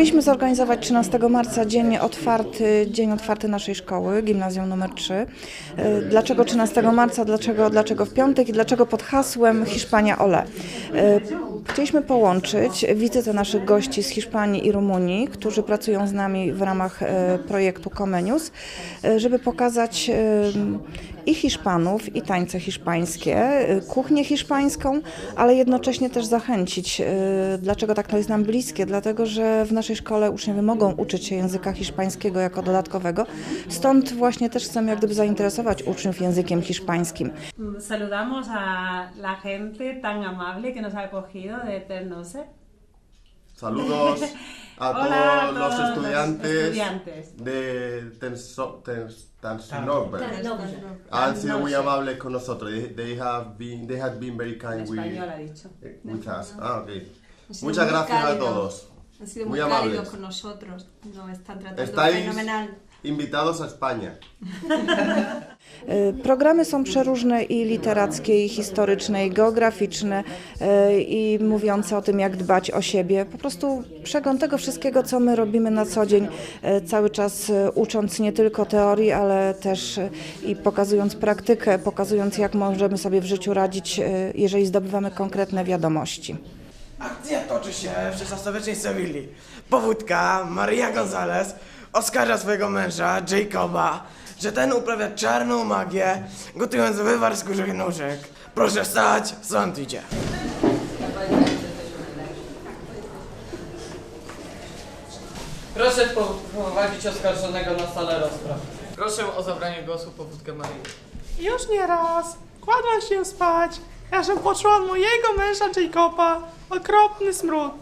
Chcieliśmy zorganizować 13 marca dzień otwarty, dzień otwarty naszej szkoły, gimnazjum numer 3. E, Dlaczego 13 marca, dlaczego, dlaczego w piątek i dlaczego pod hasłem Hiszpania Ole? E, Chcieliśmy połączyć wizytę naszych gości z Hiszpanii i Rumunii, którzy pracują z nami w ramach e, projektu Comenius, żeby pokazać i Hiszpanów, i tańce hiszpańskie, e, kuchnię hiszpańską, ale jednocześnie też zachęcić. e, Dlaczego tak to jest nam bliskie? Dlatego, że w naszej szkole uczniowie mogą uczyć się języka hiszpańskiego jako dodatkowego. Stąd właśnie też chcemy jak gdyby zainteresować uczniów językiem hiszpańskim. Saludamos a la gente tan amable que nos ha acogido de Ternose. Saludos a Hola todos a los todos los estudiantes, estudiantes. de Tenso- Tens-. Han sido muy amables con nosotros. They, they have been, they have been very kind with, ha dicho. with us. Ah, okay. Muchas gracias a cálidos. todos. Han sido Muy muy, amables. con nosotros. Nos están tratando Estáis fenomenal. Invitados a España. E, Programy są przeróżne i literackie, i historyczne, i geograficzne, e, i mówiące o tym, jak dbać o siebie. Po prostu przegląd tego wszystkiego, co my robimy na co dzień, e, cały czas ucząc nie tylko teorii, ale też i pokazując praktykę, pokazując, jak możemy sobie w życiu radzić, jeżeli zdobywamy konkretne wiadomości. Akcja toczy się w XVI-wiecznej Sewilli. Powódka Maria González oskarża swojego męża, Jacoba, że ten uprawia czarną magię, gotując wywar z kurzych nóżek. Proszę wstać, sąd idzie. Proszę poprowadzić oskarżonego na salę rozpraw. Proszę o zabranie głosu powódkę Marii. Już nie raz kładłam się spać, ażem poczuła od mojego męża Jacoba okropny smród.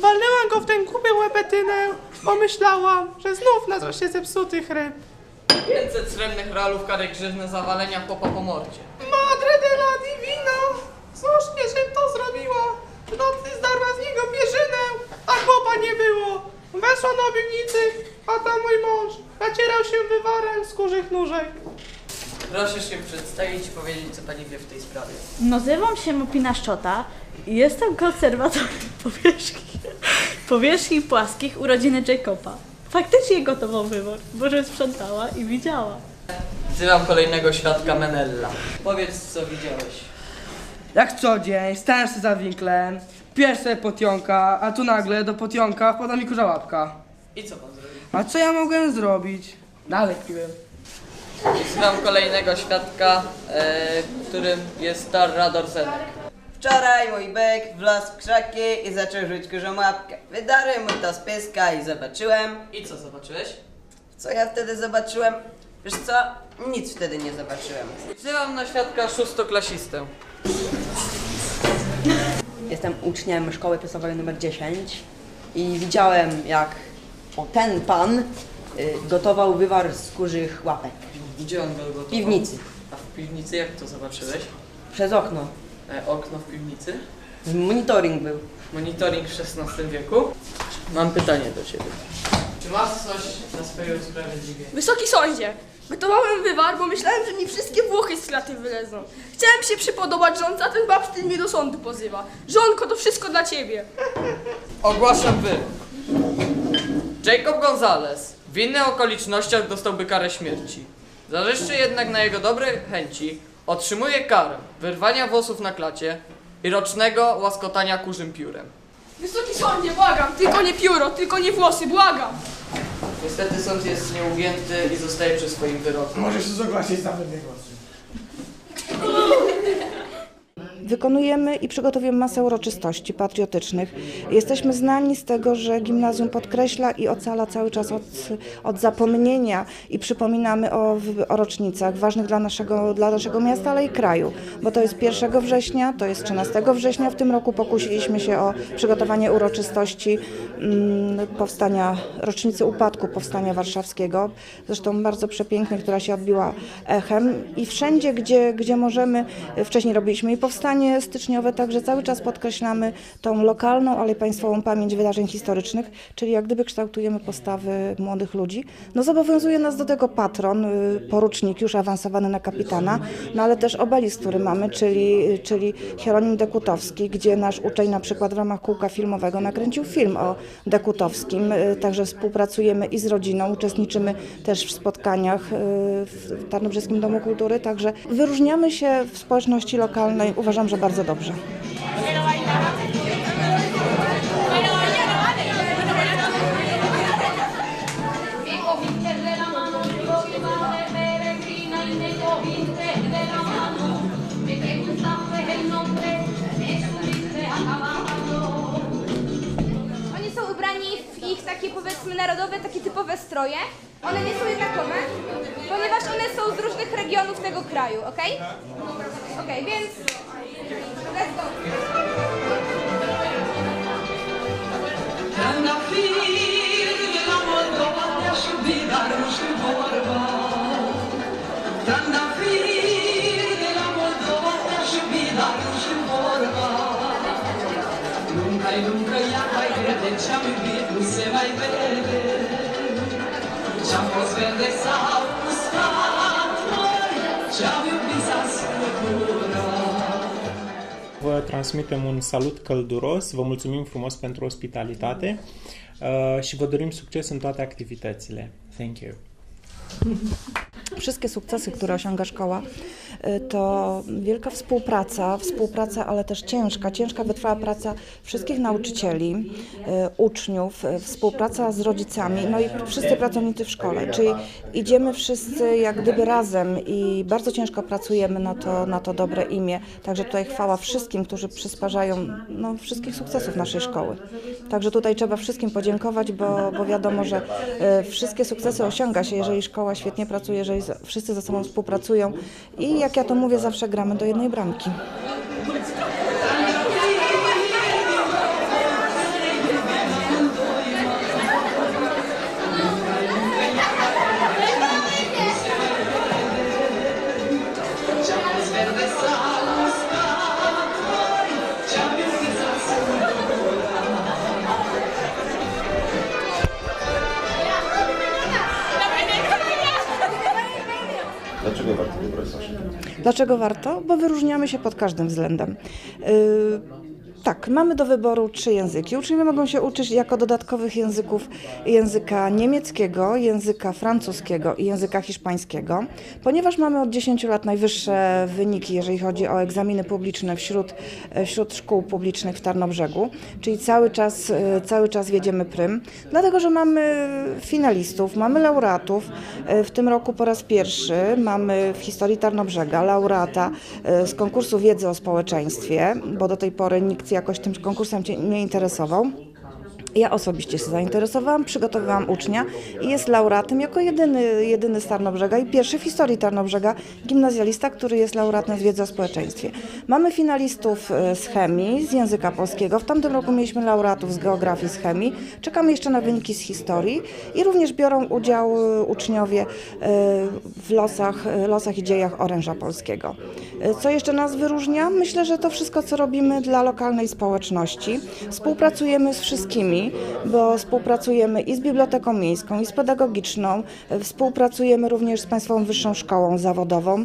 Walnęłam go w ten kupię łebetynę, bo myślałam, że znów nazwa się zepsutych ryb. 500 srebrnych realów kary grzywny zawalenia chłopa po mordzie. Madre de la Divina! Słusznie, żem to zrobiła. W nocy zdarła z niego pierzynę, a chłopa nie było. Weszła do piwnicy, a tam mój mąż nacierał się wywarem z kurzych nóżek. Proszę się przedstawić i powiedzieć, co pani wie w tej sprawie. Nazywam się Mopina Szczota i jestem konserwatorem powierzchni, powierzchni płaskich urodziny Jacoba. Faktycznie gotował wybór, bo że sprzątała i widziała. Wzywam kolejnego świadka Menella. Powiedz, co widziałeś. Jak co dzień, stałem sobie za winklem, sobie potionka, a tu nagle do potionka wpada mi kurza łapka. I co pan zrobił? A co ja mogłem zrobić? Dalej piłem. Wzywam kolejnego świadka, e, którym jest Tarrador Zenek. Wczoraj mój bek wlazł w krzaki i zaczął rzuć kurzą łapkę. Wydarłem mu to z pyska i zobaczyłem. I co zobaczyłeś? Co ja wtedy zobaczyłem? Wiesz co? Nic wtedy nie zobaczyłem. Wzywam na świadka szóstoklasistę. Jestem uczniem szkoły podstawowej nr 10 i widziałem jak o, ten pan y, gotował wywar z kurzych łapek. Gdzie on go gotował? W piwnicy. A w piwnicy jak to zobaczyłeś? Przez okno. E, okno w piwnicy? Monitoring był. Monitoring w XVI wieku. Mam pytanie do Ciebie. Czy masz coś na swoje usprawiedliwienie? Wysoki sądzie, gotowałem wywar, bo myślałem, że mi wszystkie włochy z klaty wylezą. Chciałem się przypodobać żonce, a ten babsztyl mnie do sądu pozywa. Żonko, to wszystko dla ciebie. Ogłaszam wy. Jacob Gonzalez w innych okolicznościach dostałby karę śmierci. Zależczy jednak na jego dobrej chęci, otrzymuje karę wyrwania włosów na klacie i rocznego łaskotania kurzym piórem. Wysoki sądzie, błagam, tylko nie pióro, tylko nie włosy, błagam. Niestety sąd jest nieugięty i zostaje przy swoim wyroku. Możesz już ogłosić zabranie głosu. Wykonujemy i przygotowujemy masę uroczystości patriotycznych. Jesteśmy znani z tego, że gimnazjum podkreśla i ocala cały czas od, od zapomnienia i przypominamy o, o rocznicach ważnych dla naszego, dla naszego miasta, ale i kraju. Bo to jest 1 września, to jest 13 września. W tym roku pokusiliśmy się o przygotowanie uroczystości mm, powstania, rocznicy upadku Powstania Warszawskiego. Zresztą bardzo przepięknej, która się odbiła echem. I wszędzie, gdzie, gdzie możemy, wcześniej robiliśmy i powstanie spotkanie styczniowe, także cały czas podkreślamy tą lokalną, ale i państwową pamięć wydarzeń historycznych, czyli jak gdyby kształtujemy postawy młodych ludzi. No zobowiązuje nas do tego patron, y, porucznik już awansowany na kapitana, no ale też obelisk, który mamy, czyli, czyli Hieronim Dekutowski, gdzie nasz uczeń na przykład w ramach kółka filmowego nakręcił film o Dekutowskim, y, także współpracujemy i z rodziną, uczestniczymy też w spotkaniach y, w Tarnobrzeskim Domu Kultury, także wyróżniamy się w społeczności lokalnej, uważam, że bardzo dobrze. Oni są ubrani w ich takie powiedzmy narodowe, takie typowe stroje. One nie są jednakowe, ponieważ one są z różnych regionów tego kraju, ok? Ok, więc ce-am iubit nu se mai vede Ce-am fost verde s-a uscat, măi Ce-am iubit s-a scăpat Vă transmitem un salut călduros, vă mulțumim frumos pentru ospitalitate uh, și vă dorim succes în toate activitățile. Thank you. Wszystkie sukcesy, które osiąga szkoła, y, to wielka współpraca, współpraca, ale też ciężka, ciężka, wytrwała praca wszystkich nauczycieli, y, uczniów, y, współpraca z rodzicami, no i wszyscy pracownicy w szkole, czyli idziemy wszyscy jak gdyby razem i bardzo ciężko pracujemy na to, na to dobre imię. Także tutaj chwała wszystkim, którzy przysparzają no, wszystkich sukcesów naszej szkoły. Także tutaj trzeba wszystkim podziękować, bo, bo wiadomo, że wszystkie sukcesy osiąga się, jeżeli szkoła świetnie pracuje, jeżeli wszyscy ze sobą współpracują i jak ja to mówię, zawsze gramy do jednej bramki. Dlaczego warto wybrać? Dlaczego warto? Bo wyróżniamy się pod każdym względem. Tak, mamy do wyboru trzy języki. Uczniowie mogą się uczyć jako dodatkowych języków języka niemieckiego, języka francuskiego i języka hiszpańskiego. Ponieważ mamy od 10 lat najwyższe wyniki, jeżeli chodzi o egzaminy publiczne wśród, wśród szkół publicznych w Tarnobrzegu, czyli cały czas, cały czas wiedziemy prym, dlatego że mamy finalistów, mamy laureatów. W tym roku po raz pierwszy mamy w historii Tarnobrzega laureata z konkursu wiedzy o społeczeństwie, bo do tej pory nikt jakoś tym konkursem nie interesował. Ja osobiście się zainteresowałam, przygotowywałam ucznia i jest laureatem jako jedyny, jedyny z Tarnobrzega i pierwszy w historii Tarnobrzega gimnazjalista, który jest laureatem z wiedzy o społeczeństwie. Mamy finalistów e, z chemii, z języka polskiego. W tamtym roku mieliśmy laureatów z geografii, z chemii. Czekamy jeszcze na wyniki z historii i również biorą udział e, uczniowie e, w losach, losach i dziejach oręża polskiego. Co jeszcze nas wyróżnia? Myślę, że to wszystko, co robimy dla lokalnej społeczności. Współpracujemy z wszystkimi, bo współpracujemy i z Biblioteką Miejską, i z Pedagogiczną, współpracujemy również z Państwową Wyższą Szkołą Zawodową.